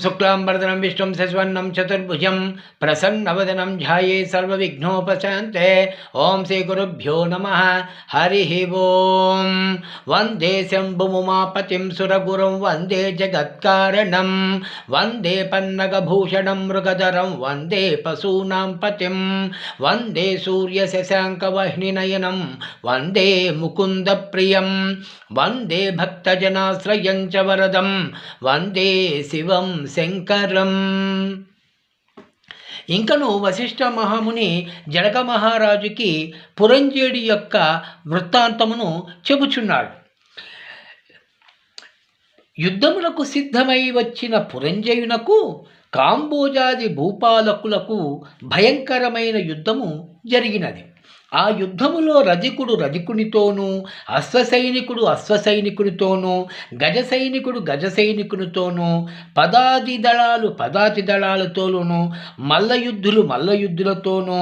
शुक्लांबरदनं विष्णुं शशिवर्णं चतुर्भुजं प्रसन्नवदनं ध्याये सर्वविघ्नोपशान्ते। ॐ श्रीगुरुभ्यो नमः। हरिः ॐ वंदे शम्भुमुमापतिं सुरगुरुं वंदे मृगधरं वंदे पशूनां पतिं। वंदे सूर्यशशाङ्कवह्निनयनं वंदे मुकुन्दप्रियं। वंदे भक्तजनाश्रयं च वरदं। वंदे शिवं శంకరం. ఇంకను వశిష్ఠ మహాముని జనక మహారాజుకి పురంజేడి యొక్క వృత్తాంతమును చెబుచున్నాడు. యుద్ధములకు సిద్ధమై వచ్చిన పురంజయునకు కాంబోజాది భూపాలకులకు భయంకరమైన యుద్ధము జరిగినది. ఆ యుద్ధములో రజకుడు రజకునితోనూ అశ్వసైనికుడు అశ్వసైనికునితోనూ గజ సైనికుడు గజ సైనికునితోనూ పదాతి దళాలు పదాతి దళాలతోనూ మల్లయుద్ధులు మల్లయుద్ధులతోనూ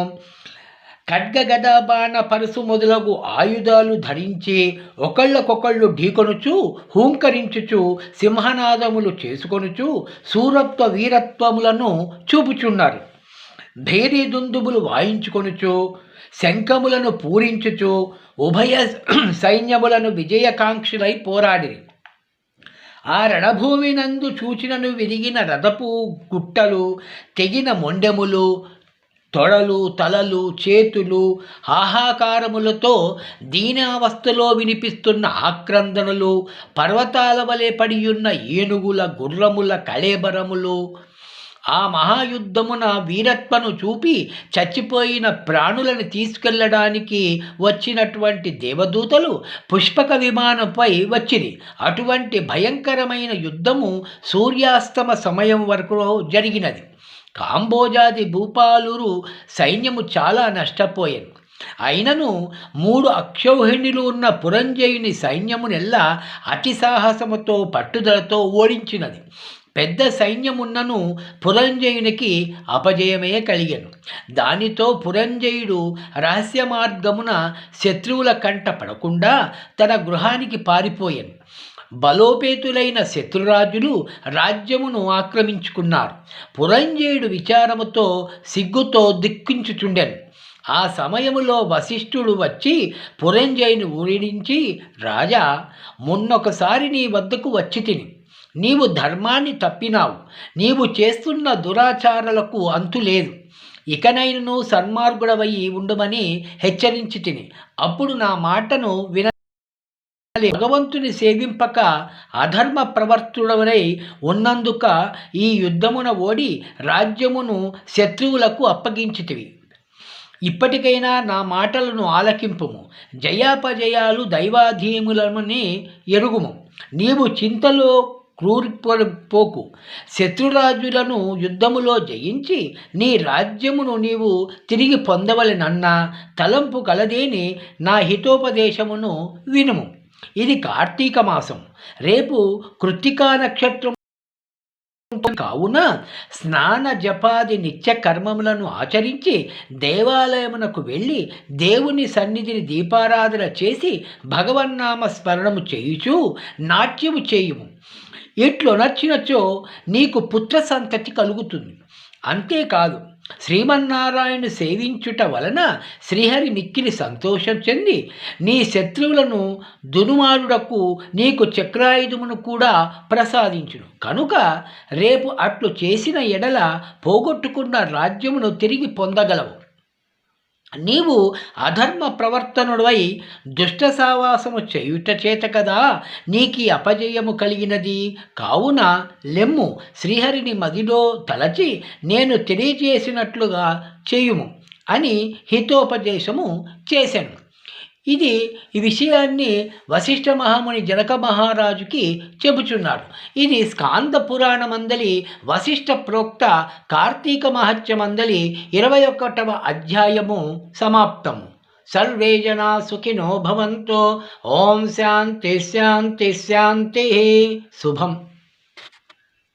ఖడ్గ గదాబాణ పరుసు మొదలగు ఆయుధాలు ధరించి ఒకళ్ళకొకళ్ళు ఢీకొనుచు హూంకరించుచు సింహనాదములు చేసుకొనుచు సూరత్వ వీరత్వములను చూపుచున్నారు. భేరీదుందుబులు వాయించుకొనుచు శంఖములను పూరించుచు ఉభయ సైన్యములను విజయకాంక్షులై పోరాడి ఆ రణభూమి నందు చూచినను విరిగిన రథపు గుట్టలు తెగిన మొండెములు తొడలు తలలు చేతులు ఆహాకారములతో దీనావస్థలో వినిపిస్తున్న ఆక్రందనలు పర్వతాల వలె పడియున్న ఏనుగుల గుర్రముల కళేబరములు ఆ మహాయుద్ధమున వీరత్వను చూపి చచ్చిపోయిన ప్రాణులను తీసుకెళ్ళడానికి వచ్చినటువంటి దేవదూతలు పుష్పక విమానంపై వచ్చింది అటువంటి భయంకరమైన యుద్ధము సూర్యాస్తమ సమయం వరకు జరిగినది. కాంబోజాది భూపాలురు సైన్యము చాలా నష్టపోయాను అయినను మూడు అక్షౌహిణులు ఉన్న పురంజయుని సైన్యమునెల్లా అతి సాహసముతో పట్టుదలతో ఓడించినది. పెద్ద సైన్యమున్నను పురంజయునికి అపజయమే కలిగను. దానితో పురంజయుడు రహస్య మార్గమున శత్రువుల కంట పడకుండా తన గృహానికి పారిపోయాను. బలోపేతులైన శత్రురాజులు రాజ్యమును ఆక్రమించుకున్నారు. పురంజయుడు విచారముతో సిగ్గుతో దిక్కించుచుండెను ఆ సమయములో వశిష్ఠుడు వచ్చి పురంజయుని ఊరించి రాజా మొన్నొకసారి నీ వద్దకు వచ్చి తిని నీవు ధర్మాన్ని తప్పినావు. నీవు చేస్తున్న దురాచారాలకు అంతు లేదు. ఇకనైనను సన్మార్గుడవయి ఉండమని హెచ్చరించి తిని అప్పుడు నా మాటను విన భగవంతుని సేవింపక అధర్మ ప్రవర్తుడవై ఉన్నందుక ఈ యుద్ధమున ఓడి రాజ్యమును శత్రువులకు అప్పగించితివి. ఇప్పటికైనా నా మాటలను ఆలకింపుము. జయాపజయాలు దైవాధీములమని ఎరుగుము. నీవు చింతలో క్రూరిపోకు శత్రురాజులను యుద్ధములో జయించి నీ రాజ్యమును నీవు తిరిగి పొందవలనన్న తలంపు కలదేని నా హితోపదేశమును వినుము. ఇది కార్తీక మాసం. రేపు కృత్తికా నక్షత్రం కావున స్నాన జపాది నిత్య కర్మములను ఆచరించి దేవాలయమునకు వెళ్ళి దేవుని సన్నిధిని దీపారాధన చేసి భగవన్నామ స్మరణము చేయుచు నాట్యము చేయుము. ఎట్లు నచ్చినచో నీకు పుత్ర సంతతి కలుగుతుంది. అంతేకాదు శ్రీమన్నారాయణ సేవించుట వలన శ్రీహరి మిక్కిలి సంతోషం చెంది నీ శత్రువులను దునుమారుడకు నీకు చక్రాయుధమును కూడా ప్రసాదించును. కనుక రేపు అట్లు చేసిన ఎడల పోగొట్టుకున్న రాజ్యమును తిరిగి పొందగలవు. నీవు అధర్మ ప్రవర్తనుడవై దుష్ట సావాసము చేయుట చేత కదా నీకి అపజయము కలిగినది. కావున లెమ్ము శ్రీహరిని మదిలో తలచి నేను తెలియజేసినట్లుగా చేయుము అని హితోపదేశము చేశాను ఇది ఈ విషయాన్ని వశిష్ఠ మహాముని జనక మహారాజుకి చెబుచున్నాడు. ఇది స్కాంద పురాణమందలి వశిష్ఠ ప్రోక్త కార్తీక మహత్యమందలి ఇరవై ఒకటవ అధ్యాయము సమాప్తము. సర్వే జనా సుఖినో భవంతో ఓం శాంతి శాంతి శాంతి శుభం.